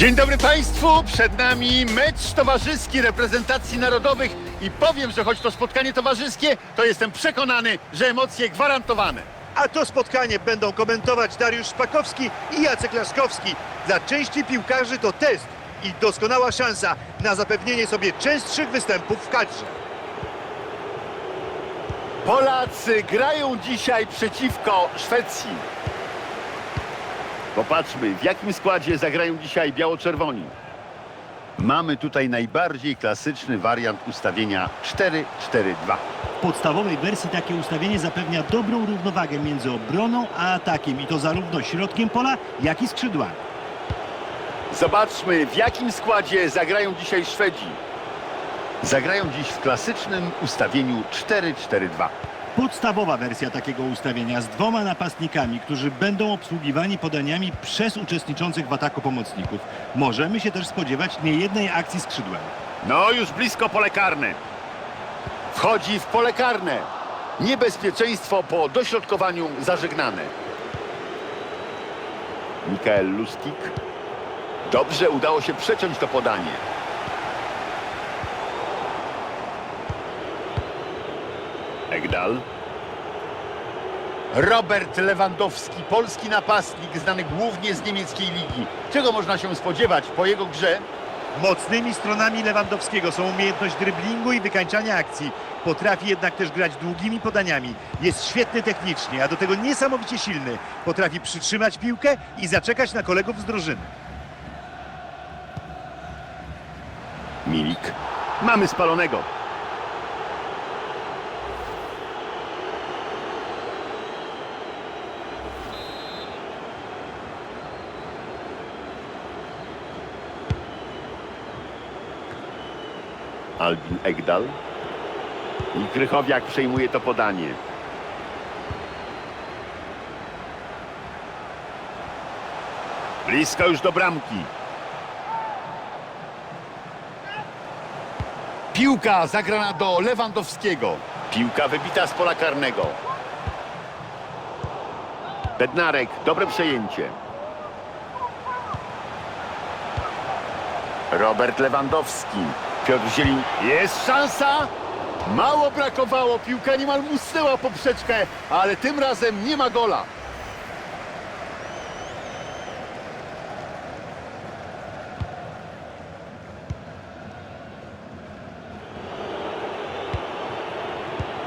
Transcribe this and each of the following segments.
Dzień dobry Państwu, przed nami mecz towarzyski reprezentacji narodowych i powiem, że choć to spotkanie towarzyskie, to jestem przekonany, że emocje gwarantowane. A to spotkanie będą komentować Dariusz Szpakowski i Jacek Laszkowski. Dla części piłkarzy to test i doskonała szansa na zapewnienie sobie częstszych występów w kadrze. Polacy grają dzisiaj przeciwko Szwecji. Popatrzmy, w jakim składzie zagrają dzisiaj biało-czerwoni. Mamy tutaj najbardziej klasyczny wariant ustawienia 4-4-2. W podstawowej wersji takie ustawienie zapewnia dobrą równowagę między obroną a atakiem i to zarówno środkiem pola, jak i skrzydłami. Zobaczmy, w jakim składzie zagrają dzisiaj Szwedzi. Zagrają dziś w klasycznym ustawieniu 4-4-2. Podstawowa wersja takiego ustawienia z dwoma napastnikami, którzy będą obsługiwani podaniami przez uczestniczących w ataku pomocników. Możemy się też spodziewać niejednej akcji skrzydłem. No, już blisko pole karne. Wchodzi w pole karne. Niebezpieczeństwo po dośrodkowaniu zażegnane. Mikael Lustig. Dobrze udało się przeciąć to podanie. Egdal. Robert Lewandowski, polski napastnik, znany głównie z niemieckiej ligi. Czego można się spodziewać po jego grze? Mocnymi stronami Lewandowskiego są umiejętność dryblingu i wykańczania akcji. Potrafi jednak też grać długimi podaniami. Jest świetny technicznie, a do tego niesamowicie silny. Potrafi przytrzymać piłkę i zaczekać na kolegów z drużyny. Milik. Mamy spalonego. Albin Egdal. I Krychowiak przejmuje to podanie. Blisko już do bramki. Piłka zagrana do Lewandowskiego. Piłka wybita z pola karnego. Bednarek, dobre przejęcie. Robert Lewandowski. Piotr. Jest szansa! Mało brakowało, piłka niemal musnęła poprzeczkę, ale tym razem nie ma gola.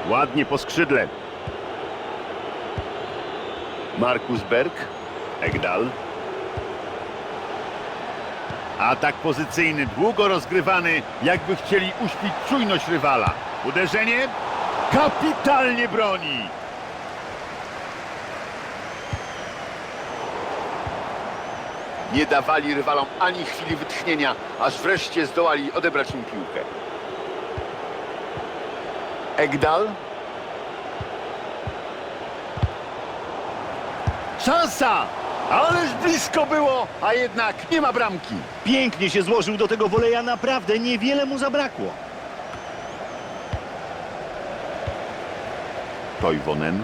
Ładnie po skrzydle. Markus Berg. Egdal. Atak pozycyjny, długo rozgrywany, jakby chcieli uśpić czujność rywala. Uderzenie. Kapitalnie broni. Nie dawali rywalom ani chwili wytchnienia, aż wreszcie zdołali odebrać im piłkę. Egdal. Szansa! Ależ blisko było, a jednak nie ma bramki. Pięknie się złożył do tego woleja, naprawdę niewiele mu zabrakło. Toivonen,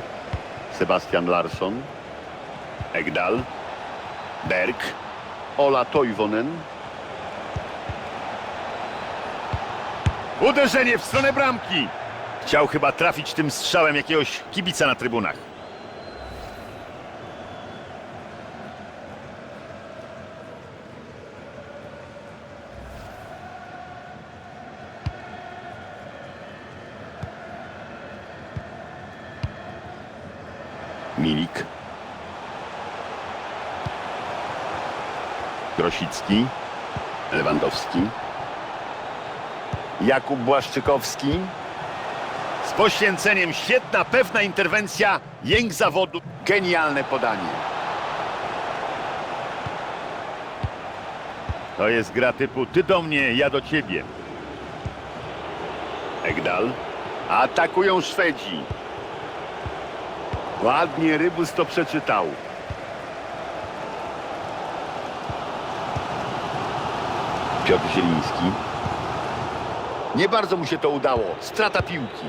Sebastian Larsson, Egdal, Berg, Ola Toivonen. Uderzenie w stronę bramki. Chciał chyba trafić tym strzałem jakiegoś kibica na trybunach. Milik. Grosicki. Lewandowski. Jakub Błaszczykowski. Z poświęceniem świetna, pewna interwencja. Jęk zawodu. Genialne podanie. To jest gra typu ty do mnie, ja do ciebie. Egdal. Atakują Szwedzi. Ładnie Rybus to przeczytał. Piotr Zieliński. Nie bardzo mu się to udało. Strata piłki.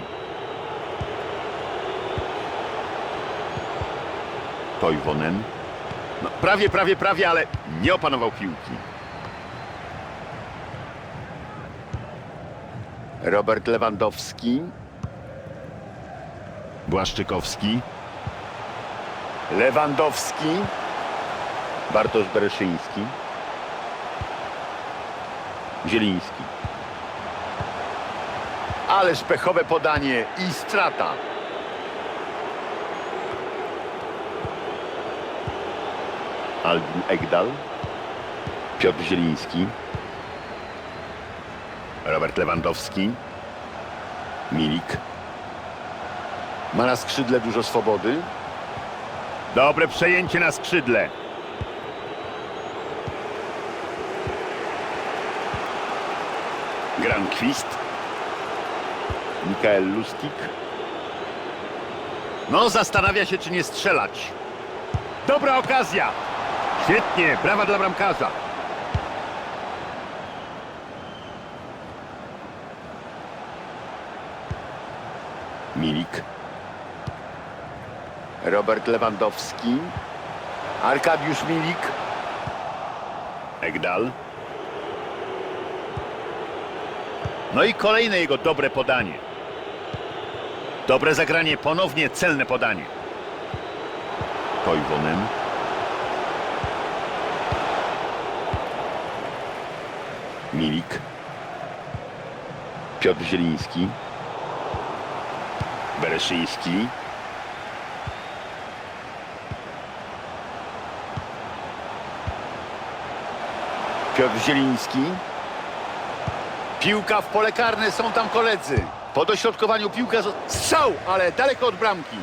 Toivonen. No, prawie, prawie, prawie, ale nie opanował piłki. Robert Lewandowski. Błaszczykowski. Lewandowski. Bartosz Bereszyński. Zieliński. Ależ pechowe podanie i strata. Albin Egdal. Piotr Zieliński. Robert Lewandowski. Milik. Ma na skrzydle dużo swobody. Dobre przejęcie na skrzydle. Granquist. Mikael Lustig. No, zastanawia się, czy nie strzelać. Dobra okazja. Świetnie, brawa dla bramkarza. Milik. Robert Lewandowski. Arkadiusz Milik. Egdal. No i kolejne jego dobre podanie. Dobre zagranie, ponownie celne podanie. Toivonen. Milik. Piotr Zieliński. Bereszyński. Piotr Zieliński. Piłka w pole karne, są tam koledzy. Po dośrodkowaniu piłka, strzał, ale daleko od bramki.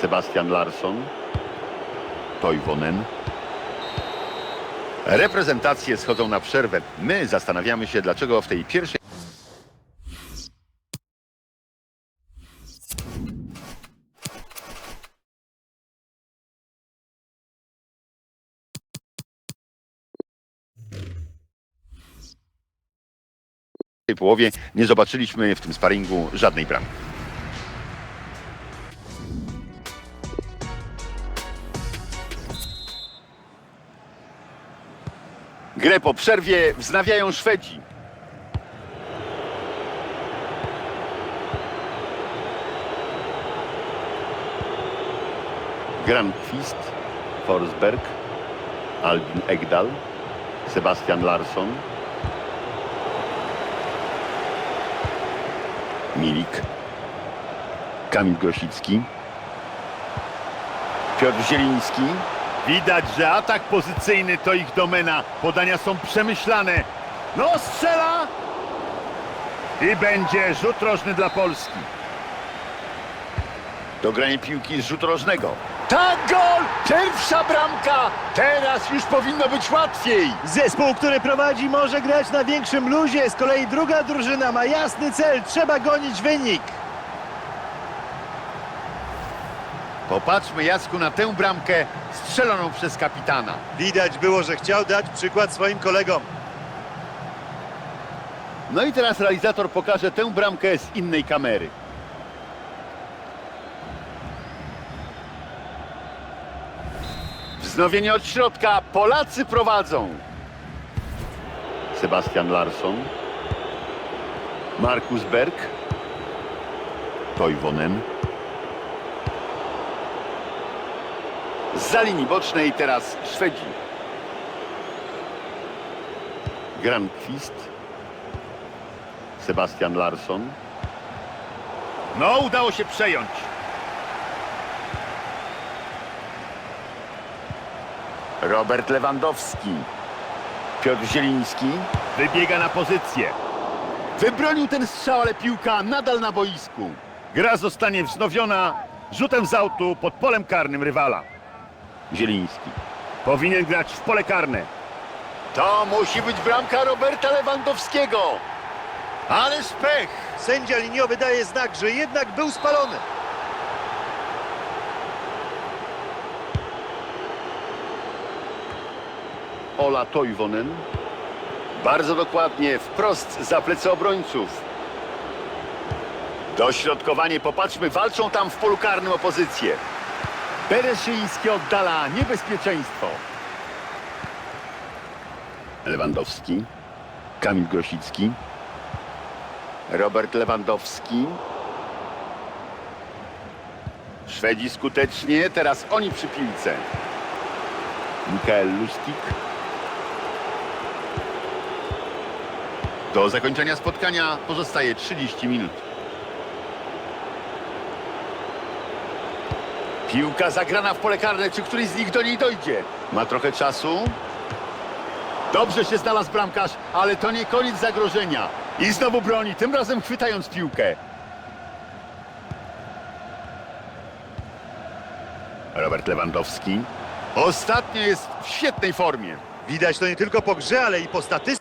Sebastian Larsson. Toivonen. Reprezentacje schodzą na przerwę. My zastanawiamy się, dlaczego w tej pierwszej. połowie nie zobaczyliśmy w tym sparingu żadnej bramki. Grę po przerwie wznawiają Szwedzi. Granqvist, Forsberg, Albin Egdal, Sebastian Larsson, Milik, Kamil Grosicki, Piotr Zieliński. Widać, że atak pozycyjny to ich domena. Podania są przemyślane. No, strzela! I będzie rzut rożny dla Polski. Dogranie piłki z rzutu rożnego. Tak, gol! Pierwsza bramka! Teraz już powinno być łatwiej. Zespół, który prowadzi, może grać na większym luzie. Z kolei druga drużyna ma jasny cel. Trzeba gonić wynik. Popatrzmy, Jacku, na tę bramkę strzeloną przez kapitana. Widać było, że chciał dać przykład swoim kolegom. No i teraz realizator pokaże tę bramkę z innej kamery. Wznowienie od środka. Polacy prowadzą. Sebastian Larsson. Markus Berg. Toivonen. Za linii bocznej teraz Szwedzi. Granqvist. Sebastian Larsson. No, udało się przejąć. Robert Lewandowski. Piotr Zieliński. Wybiega na pozycję. Wybronił ten strzał, ale piłka nadal na boisku. Gra zostanie wznowiona rzutem z autu pod polem karnym rywala. Zieliński. Powinien grać w pole karne. To musi być bramka Roberta Lewandowskiego. Ależ pech! Sędzia liniowy daje znak, że jednak był spalony. Ola Toivonen. Bardzo dokładnie, wprost za plecy obrońców. Dośrodkowanie, popatrzmy, walczą tam w polu karnym opozycję. Bereszyński oddala niebezpieczeństwo. Lewandowski, Kamil Grosicki, Robert Lewandowski. Szwedzi skutecznie, teraz oni przy piłce. Mikael Lustig. Do zakończenia spotkania pozostaje 30 minut. Piłka zagrana w pole karne. Czy któryś z nich do niej dojdzie? Ma trochę czasu. Dobrze się znalazł bramkarz, ale to nie koniec zagrożenia. I znowu broni, tym razem chwytając piłkę. Robert Lewandowski. Ostatnio jest w świetnej formie. Widać to nie tylko po grze, ale i po statystyce.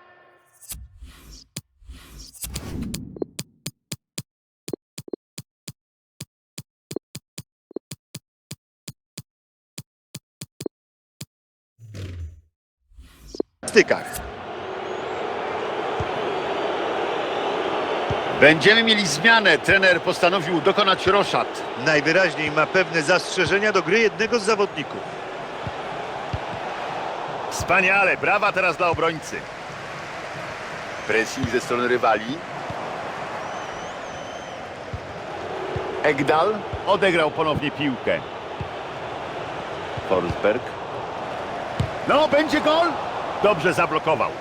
Stykach. Będziemy mieli zmianę. Trener postanowił dokonać roszad. Najwyraźniej ma pewne zastrzeżenia do gry jednego z zawodników. Wspaniale, brawa teraz dla obrońcy. Pressing ze strony rywali. Egdal odegrał ponownie piłkę. Forsberg. No, będzie gol! Dobrze zablokował.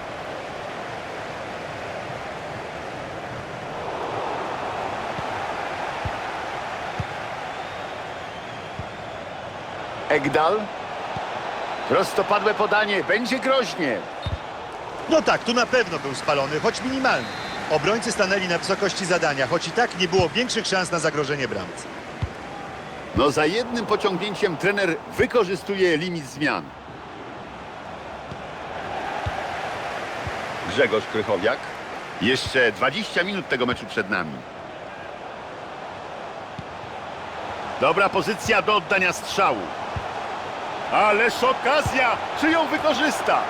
Egdal. Prostopadłe podanie, będzie groźnie. No tak, tu na pewno był spalony, choć minimalny. Obrońcy stanęli na wysokości zadania, choć i tak nie było większych szans na zagrożenie bramce. No za jednym pociągnięciem trener wykorzystuje limit zmian. Grzegorz Krychowiak. Jeszcze 20 minut tego meczu przed nami. Dobra pozycja do oddania strzału. Ależ okazja! Czy ją wykorzysta?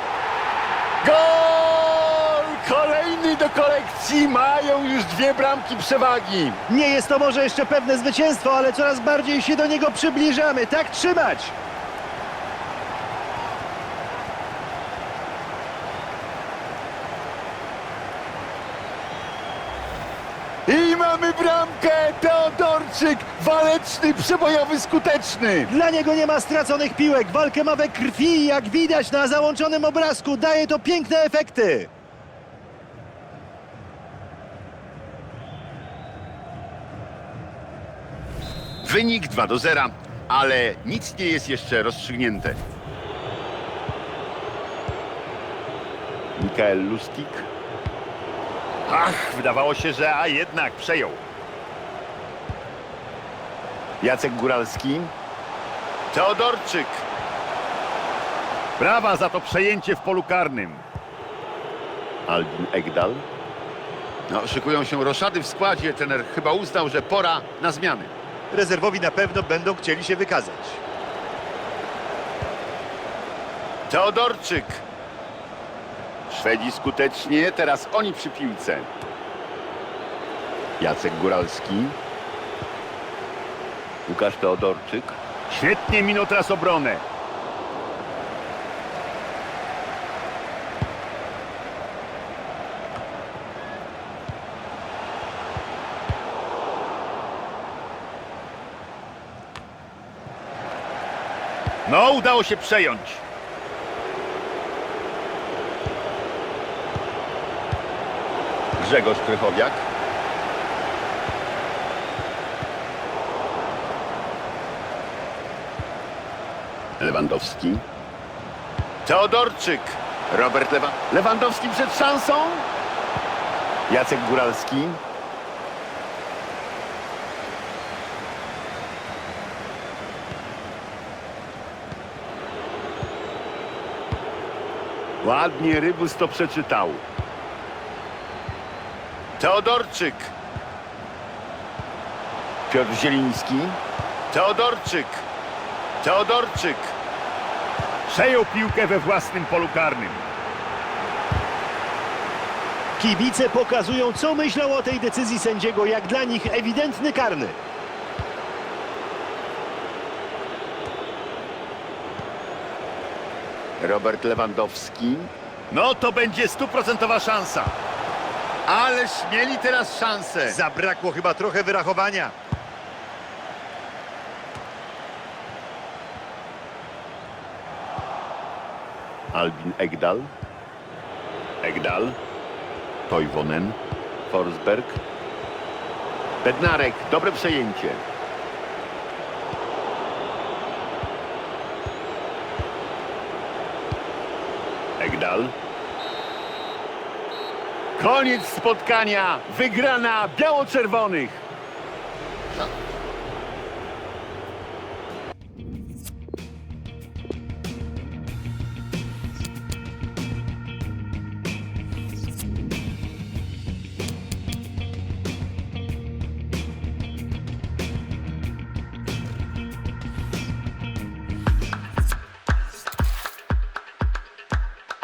Gol! Kolejny do kolekcji. Mają już dwie bramki przewagi. Nie jest to może jeszcze pewne zwycięstwo, ale coraz bardziej się do niego przybliżamy. Tak trzymać! I bramkę! Teodorczyk! Waleczny, przebojowy, skuteczny! Dla niego nie ma straconych piłek. Walkę ma we krwi, jak widać na załączonym obrazku. Daje to piękne efekty. Wynik 2 do 0, ale nic nie jest jeszcze rozstrzygnięte. Mikael Lustig. Ach, wydawało się, że a jednak przejął. Jacek Góralski. Teodorczyk. Brawa za to przejęcie w polu karnym. Albin Egdal. No, szykują się roszady w składzie. Trener chyba uznał, że pora na zmiany. Rezerwowi na pewno będą chcieli się wykazać. Teodorczyk. Szwedzi skutecznie, teraz oni przy piłce. Jacek Góralski. Łukasz Teodorczyk. Świetnie minął teraz obronę. No, udało się przejąć. Grzegorz Krychowiak. Lewandowski. Teodorczyk. Robert Lewa Lewandowski przed szansą. Jacek Góralski. Ładnie Rybus to przeczytał. Teodorczyk. Piotr Zieliński. Teodorczyk. Teodorczyk. Przejął piłkę we własnym polu karnym. Kibice pokazują, co myślą o tej decyzji sędziego, jak dla nich ewidentny karny. Robert Lewandowski. No to będzie stuprocentowa szansa. Ależ mieli teraz szansę. Zabrakło chyba trochę wyrachowania. Albin Egdal. Egdal. Toivonen. Forsberg. Bednarek. Dobre przejęcie. Egdal. Koniec spotkania. Wygrana biało-czerwonych.